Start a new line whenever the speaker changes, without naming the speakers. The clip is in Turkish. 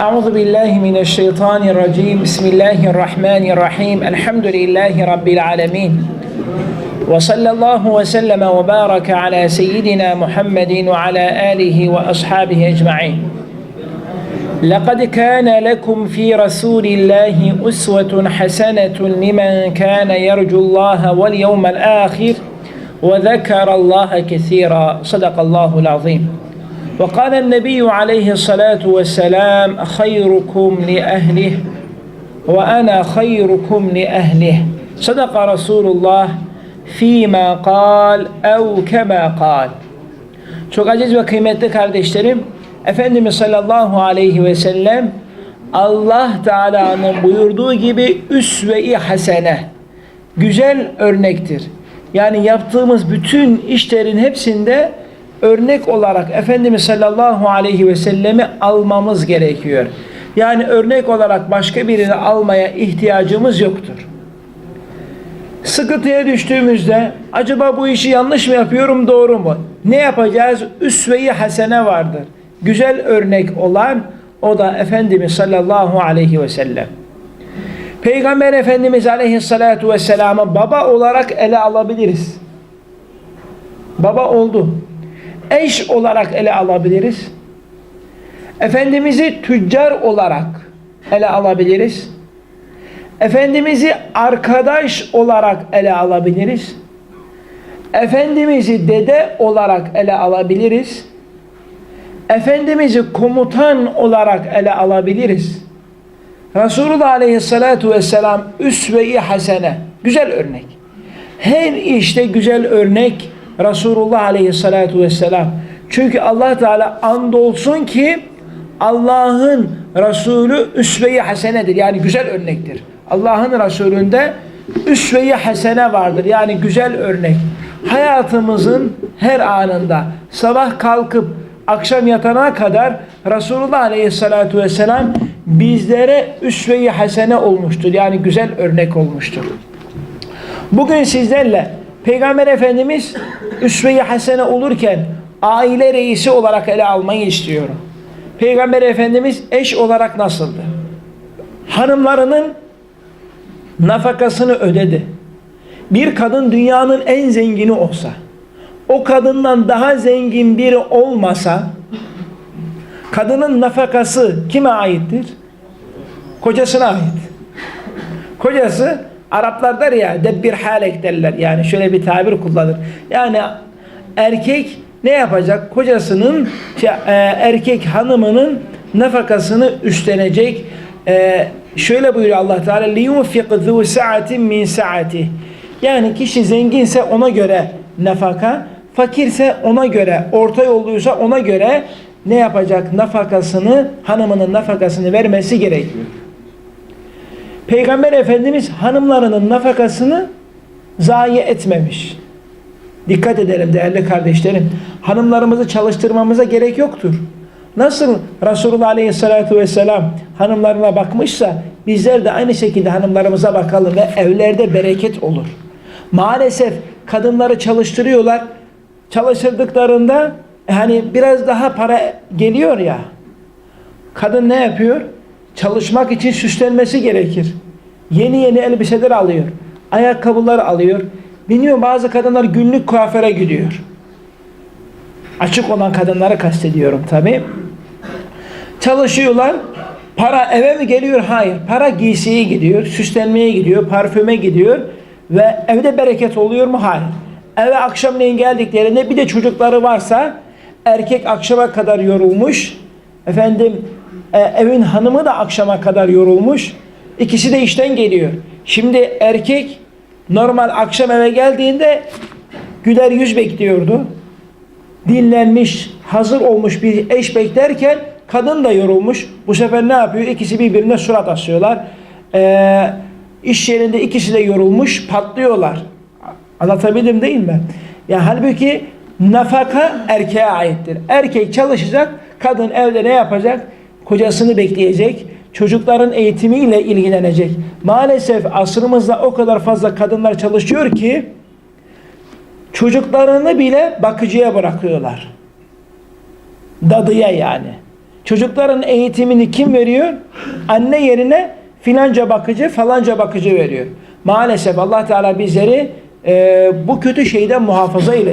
أعوذ بالله من الشيطان الرجيم. بسم الله الرحمن الرحيم. الحمد لله رب العالمين. وصلى الله وسلم وبارك على سيدنا محمد وعلى آله وأصحابه أجمعين. لقد كان لكم في رسول الله أسوة حسنة لمن كان يرجو الله واليوم الآخر وذكر الله كثيرا. صدق الله العظيم. وقال النبي عليه الصلاة والسلام خيركم لأهله وأنا خيركم لأهله صدق رسول الله فيما قال أو كما قال Çok aziz ve kıymetli kardeşlerim, Efendimiz sallallahu aleyhi ve sellem Allah Teala'nın buyurduğu gibi üsve-i hasene, güzel örnektir. Yani yaptığımız bütün işlerin hepsinde örnek olarak Efendimiz sallallahu aleyhi ve sellemi almamız gerekiyor. Yani örnek olarak başka birini almaya ihtiyacımız yoktur. Sıkıntıya düştüğümüzde acaba bu işi yanlış mı yapıyorum doğru mu? Ne yapacağız? Üsve-i hasene vardır. Güzel örnek olan o da Efendimiz sallallahu aleyhi ve sellem. Peygamber Efendimiz aleyhissalatu vesselam'ı baba olarak ele alabiliriz. Baba oldu. Eş olarak ele alabiliriz. Efendimiz'i tüccar olarak ele alabiliriz. Efendimiz'i arkadaş olarak ele alabiliriz. Efendimiz'i dede olarak ele alabiliriz. Efendimiz'i komutan olarak ele alabiliriz. Resulullah Aleyhisselatü Vesselam üsve-i hasene, güzel örnek. Her işte güzel örnek Resulullah Aleyhisselatü Vesselam. Çünkü Allah Teala andolsun ki Allah'ın Resulü üsve-i hasenedir. Yani güzel örnektir. Allah'ın Resulünde üsve-i hasene vardır. Yani güzel örnek. Hayatımızın her anında sabah kalkıp akşam yatana kadar Resulullah Aleyhisselatü Vesselam bizlere üsve-i hasene olmuştur. Yani güzel örnek olmuştur. Bugün sizlerle Peygamber Efendimiz üsve-i hasene olurken aile reisi olarak ele almayı istiyorum. Peygamber Efendimiz eş olarak nasıldı? Hanımlarının nafakasını ödedi. Bir kadın dünyanın en zengini olsa, o kadından daha zengin biri olmasa, kadının nafakası kime aittir? Kocasına ait. Kocası Araplar der ya debbir halek derler. Yani şöyle bir tabir kullanır. Yani erkek ne yapacak? Kocasının şey, e, erkek hanımının nafakasını üstlenecek. E, şöyle buyuruyor Allah Teala liyunfik zu sa'atin min sa'ati. Yani kişi zenginse ona göre nafaka, fakirse ona göre, orta yolluysa ona göre ne yapacak? Nafakasını, hanımının nafakasını vermesi gerekiyor. Peygamber Efendimiz hanımlarının nafakasını zayi etmemiş. Dikkat edelim değerli kardeşlerim. Hanımlarımızı çalıştırmamıza gerek yoktur. Nasıl Resulullah Aleyhisselatü Vesselam hanımlarına bakmışsa bizler de aynı şekilde hanımlarımıza bakalım ve evlerde bereket olur. Maalesef kadınları çalıştırıyorlar. Çalıştırdıklarında hani biraz daha para geliyor ya. Kadın ne yapıyor? Çalışmak için süslenmesi gerekir. Yeni yeni elbiseler alıyor. Ayakkabılar alıyor. Biliyor bazı kadınlar günlük kuaföre gidiyor. Açık olan kadınları kastediyorum tabi. Çalışıyorlar. Para eve mi geliyor? Hayır. Para giysiye gidiyor. Süslenmeye gidiyor. Parfüme gidiyor. Ve evde bereket oluyor mu? Hayır. Eve akşamleyin geldiklerinde bir de çocukları varsa erkek akşama kadar yorulmuş. Efendim e, evin hanımı da akşama kadar yorulmuş. İkisi de işten geliyor. Şimdi erkek normal akşam eve geldiğinde güler yüz bekliyordu. Dinlenmiş, hazır olmuş bir eş beklerken kadın da yorulmuş. Bu sefer ne yapıyor? İkisi birbirine surat asıyorlar. Ee, iş yerinde ikisi de yorulmuş, patlıyorlar. Anlatabildim değil mi? Ya halbuki nafaka erkeğe aittir. Erkek çalışacak, kadın evde ne yapacak? Kocasını bekleyecek, çocukların eğitimiyle ilgilenecek. Maalesef asrımızda o kadar fazla kadınlar çalışıyor ki çocuklarını bile bakıcıya bırakıyorlar. Dadıya yani. Çocukların eğitimini kim veriyor? Anne yerine filanca bakıcı falanca bakıcı veriyor. Maalesef Allah Teala bizleri e, bu kötü şeyden muhafaza eylesin.